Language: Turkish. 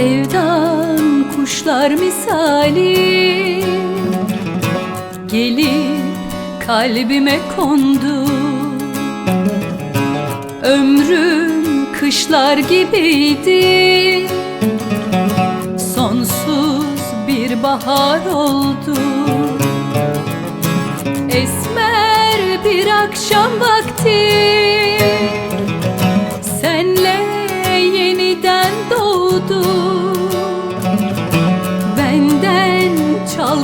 Sevdan kuşlar misali. Gelip kalbime kondu. Ömrüm kışlar gibiydi. Sonsuz bir bahar oldu. Esmer bir akşam vakti. Senle yeniden doğdu